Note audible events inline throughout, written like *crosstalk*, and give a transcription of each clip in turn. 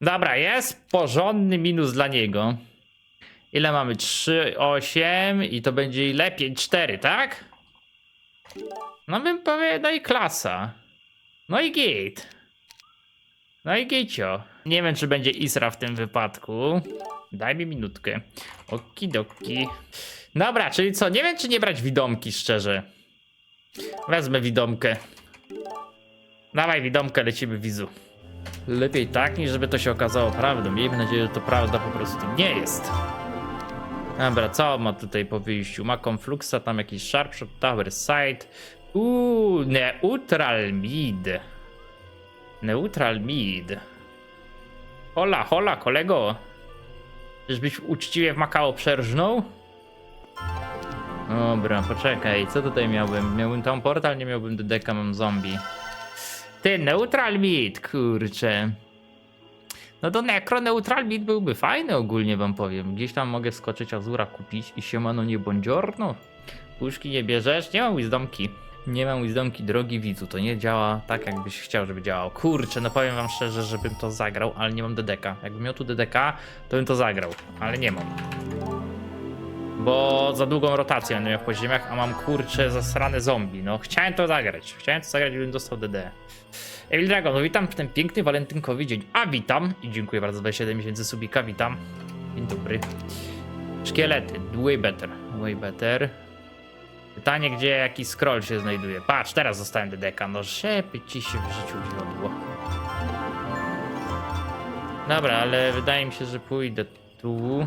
Dobra, jest porządny minus dla niego. Ile mamy? 3, 8 i to będzie ile? 5, 4, tak? No bym powiedział, no i klasa. No i git. No i gicio. Nie wiem, czy będzie Isra w tym wypadku. Daj mi minutkę. Okidoki. Dobra, czyli co? Nie wiem, czy nie brać widomki, szczerze. Wezmę widomkę. Dawaj widomkę, lecimy wizu. Lepiej tak, niż żeby to się okazało prawdą. Miejmy nadzieję, że to prawda po prostu nie jest. Dobra, co ma tutaj po wyjściu? Ma Confluxa, tam jakiś Sharpshot, Tower Side. Uuu, Neutral Mid. Neutral Mid. Hola, hola, kolego. Czyżbyś uczciwie w Makao przerżnął? Dobra, poczekaj, co tutaj miałbym? Miałbym tam portal, nie miałbym DDK, mam zombie. Ty, Neutral Mid, kurczę. No to Necro Neutral Mid byłby fajny ogólnie wam powiem. Gdzieś tam mogę skoczyć Azura kupić i siemano nie buongiorno. Puszki nie bierzesz? Nie mam wisdomki. Nie mam wisdomki, drogi widzu, to nie działa tak jakbyś chciał, żeby działało. Kurczę, no powiem wam szczerze, żebym to zagrał, ale nie mam DDK. Jakbym miał tu DDK, to bym to zagrał, ale nie mam. Bo za długą rotację będę miał w podziemiach, a mam kurczę zasrane zombie. No chciałem to zagrać. Chciałem to zagrać, gdybym dostał DD. Evil Dragon, no witam w ten piękny walentynkowy dzień. A witam i dziękuję bardzo za 27 miesięcy subika, witam. Dzień dobry. Szkielety, way better, way better. Pytanie, gdzie jaki scroll się znajduje. Patrz, teraz zostałem DDK, no żeby ci się w życiu wiodło. Dobra, ale wydaje mi się, że pójdę tu.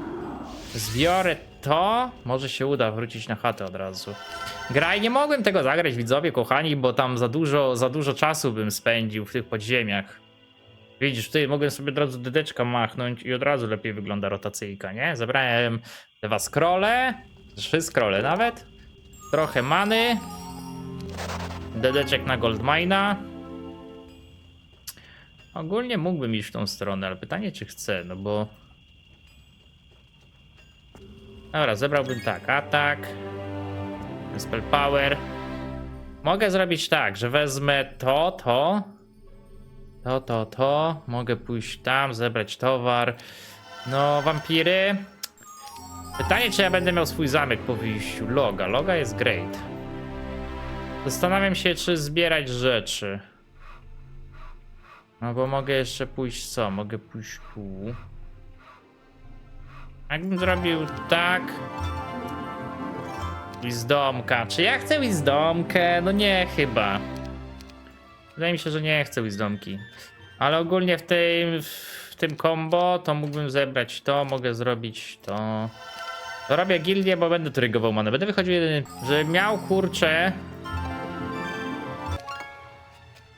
Zbiorę to. Może się uda wrócić na chatę od razu. Graj, nie mogłem tego zagrać, widzowie, kochani, bo tam za dużo, za dużo czasu bym spędził w tych podziemiach. Widzisz, tutaj mogłem sobie od razu dedeczka machnąć i od razu lepiej wygląda rotacyjka, nie? Zabrałem dwa scrolle, trzy scrolle nawet, trochę many, dedeczek na goldmina. Ogólnie mógłbym iść w tą stronę, ale pytanie czy chcę, no bo... Dobra, zebrałbym tak, atak, spell power. Mogę zrobić tak, że wezmę to, to, to, to, to. Mogę pójść tam, zebrać towar. No, wampiry. Pytanie, czy ja będę miał swój zamek po wyjściu. Loga. Loga jest great. Zastanawiam się, czy zbierać rzeczy. No bo mogę jeszcze pójść co? Mogę pójść tu. Jakbym zrobił tak. Wisdomka. Czy ja chcę Wisdomkę? No nie, chyba. Wydaje mi się, że nie chcę Wisdomki. Ale ogólnie w tym, w tym combo to mógłbym zebrać to, mogę zrobić to. To robię gildię, bo będę trygował manę. Będę wychodził jeden, żeby miał kurczę.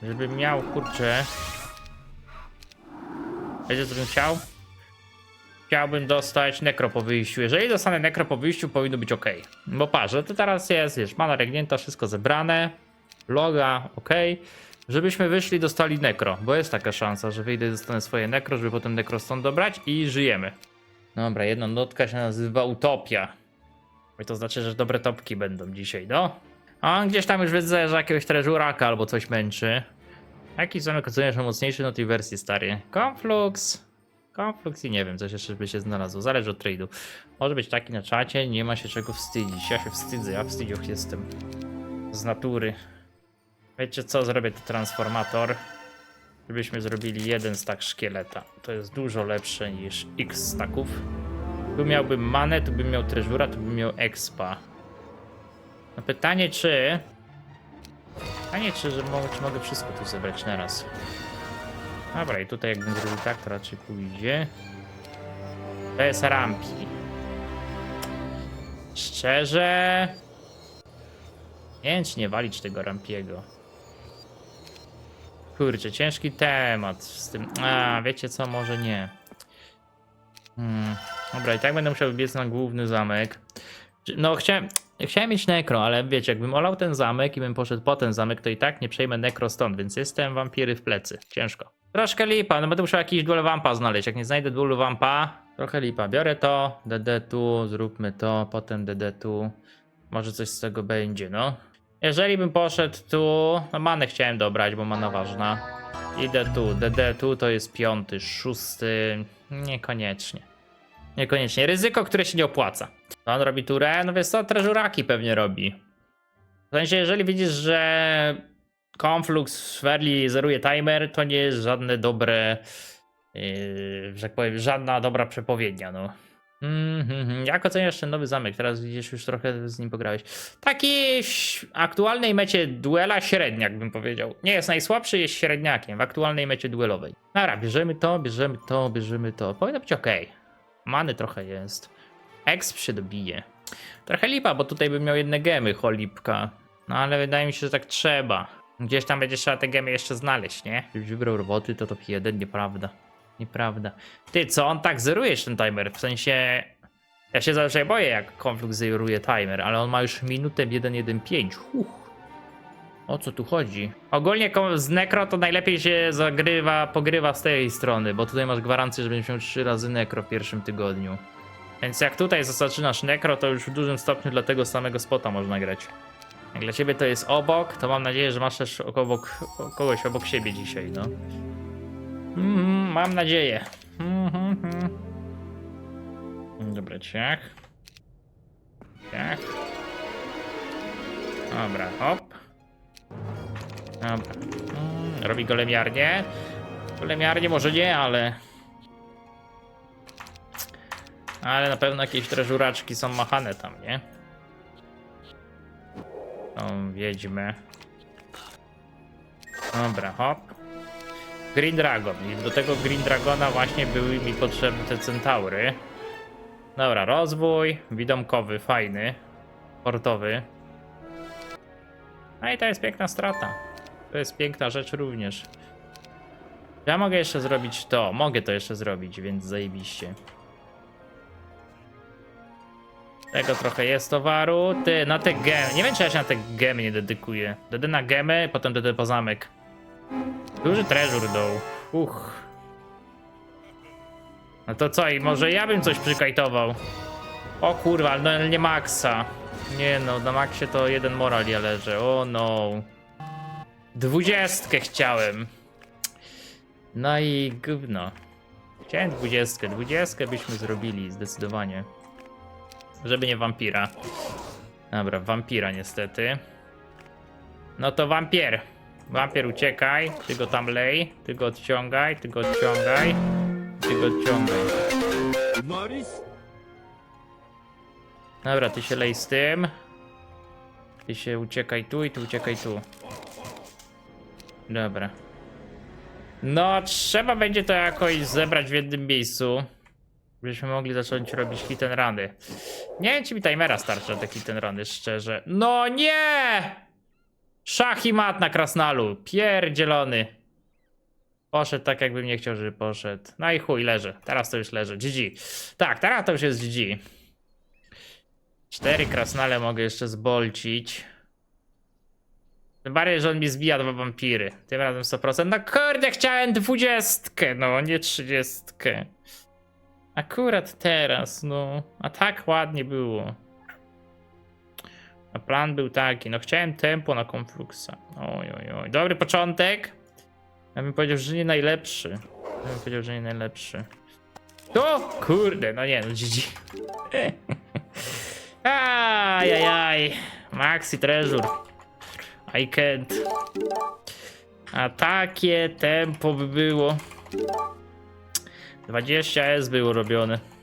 Żeby miał kurczę. Wiecie co bym chciał? Chciałbym dostać nekro po wyjściu. Jeżeli dostanę nekro po wyjściu, powinno być ok. Bo parze, to teraz jest, wiesz, mana regnięta, wszystko zebrane. Loga, ok. Żebyśmy wyszli, dostali nekro, bo jest taka szansa, że wyjdę i dostanę swoje nekro, żeby potem nekro stąd dobrać i żyjemy. Dobra, jedna notka się nazywa Utopia. I to znaczy, że dobre topki będą dzisiaj, no. A gdzieś tam już widzę, że jakiegoś treżuraka albo coś męczy. Jaki zamek oceniasz mocniejszy na tej wersji starej? Conflux. Conflux i nie wiem, coś jeszcze by się znalazło. Zależy od trade'u. Może być taki na czacie, nie ma się czego wstydzić. Ja się wstydzę, ja wstydzioch jestem. Z natury. Wiecie co, zrobię tu transformator. Żebyśmy zrobili jeden stack szkieleta. To jest dużo lepsze niż x stacków. Tu miałbym manę, tu bym miał treżura, tu bym miał expa. No pytanie czy... Pytanie czy, że mogę, czy mogę wszystko tu zebrać na raz. Dobra, i tutaj jakbym zrobił tak, to raczej pójdzie. To jest rampi. Szczerze... Nie wiem, czy nie walić tego rampiego. Kurczę, ciężki temat z tym. A, wiecie co, może nie. Hmm. Dobra, i tak będę musiał biec na główny zamek. No, chciałem, chciałem mieć nekro, ale wiecie, jakbym olał ten zamek i bym poszedł po ten zamek, to i tak nie przejmę nekro stąd, więc jestem wampiry w plecy. Ciężko. Troszkę lipa, no będę musiał jakiś dual vampa znaleźć. Jak nie znajdę dual vampa, trochę lipa. Biorę to, DD tu, zróbmy to, potem DD tu. Może coś z tego będzie, no. Jeżeli bym poszedł tu, no manę chciałem dobrać, bo mana ważna. Idę tu, DD tu to jest piąty, szósty. Niekoniecznie. Niekoniecznie. Ryzyko, które się nie opłaca. To on robi turę, no wiesz co, treżuraki pewnie robi. W sensie, jeżeli widzisz, że Conflux w early zeruje timer, to nie jest żadne dobre, yy, że tak powiem, żadna dobra przepowiednia, no. Mhm, Jak oceniasz ten nowy zamek? Teraz widzisz, już trochę z nim pograłeś. Taki w aktualnej mecie duela średniak bym powiedział. Nie jest najsłabszy, jest średniakiem w aktualnej mecie duelowej. Dobra, bierzemy to, bierzemy to, bierzemy to. Powinno być ok. Many trochę jest. Exp się dobije. Trochę lipa, bo tutaj bym miał jedne gemy, cholipka. No ale wydaje mi się, że tak trzeba. Gdzieś tam będzie trzeba te gemy jeszcze znaleźć, nie? Już wybrał roboty, to top 1, nieprawda. Nieprawda. Ty, co on tak zerujesz ten timer? W sensie. Ja się zawsze boję, jak Conflux zeruje timer, ale on ma już minutę 1.1.5. Huch. O co tu chodzi? Ogólnie z Necro to najlepiej się zagrywa, pogrywa z tej strony, bo tutaj masz gwarancję, że będziesz miał 3 razy Necro w pierwszym tygodniu. Więc jak tutaj zaczynasz Necro, to już w dużym stopniu dla tego samego spota można grać. Jak dla ciebie to jest obok, to mam nadzieję, że masz też obok, kogoś obok siebie dzisiaj, no. Mhm, mam nadzieję. Mhm, mhm. Dobra, ciach. Ciach. Dobra, hop. Dobra. Mm, robi golemiarnię. Golemiarnię może nie, ale... Ale na pewno jakieś treżuraczki są machane tam, nie? Tą wiedźmę. Dobra, hop. Green Dragon. I do tego Green Dragona właśnie były mi potrzebne te centaury. Dobra, rozwój. Widomkowy, fajny. Portowy. No i to jest piękna strata. To jest piękna rzecz również. Ja mogę jeszcze zrobić to. Mogę to jeszcze zrobić, więc zajebiście. Tego trochę jest towaru. Ty, na te gemy. Nie wiem, czy ja się na te gemy nie dedykuję. DD na gemy, potem DD po zamek. Duży treasure doł. Uch. No to co, i może ja bym coś przykajtował? O kurwa, no nie maksa. Nie no, na maksie to jeden moral ja leżę. O no. Dwudziestkę chciałem. No i gówno. Chciałem dwudziestkę. Dwudziestkę byśmy zrobili, zdecydowanie. Żeby nie wampira. Dobra, wampira niestety. No to wampier. Wampier uciekaj, ty go tam lej, ty go odciągaj, ty go odciągaj, ty go odciągaj. Dobra, ty się lej z tym. Ty się uciekaj tu i ty uciekaj tu. Dobra. No, trzeba będzie to jakoś zebrać w jednym miejscu. Byśmy mogli zacząć robić hit and runy. Nie wiem, czy mi timera starczy na te hit and runy, szczerze. No nie! Szach i mat na krasnalu. Pierdzielony. Poszedł tak, jakbym nie chciał, żeby poszedł. No i chuj, leży. Teraz to już leży. GG. Tak, teraz to już jest GG. Cztery krasnale mogę jeszcze zbolcić. Tym bardziej, że on mi zbija dwa wampiry. Tym razem 100%. No kurde, chciałem dwudziestkę, no nie trzydziestkę. Akurat teraz, no. A tak ładnie było. A plan był taki, no chciałem tempo na Confluxa. Oj, oj, oj. Dobry początek. Ja bym powiedział, że nie najlepszy. Ja bym powiedział, że nie najlepszy. To kurde, no nie, no GG. *laughs* Ajajaj. Maxi Treasure. I can't. A takie tempo by było. 20 S było robione.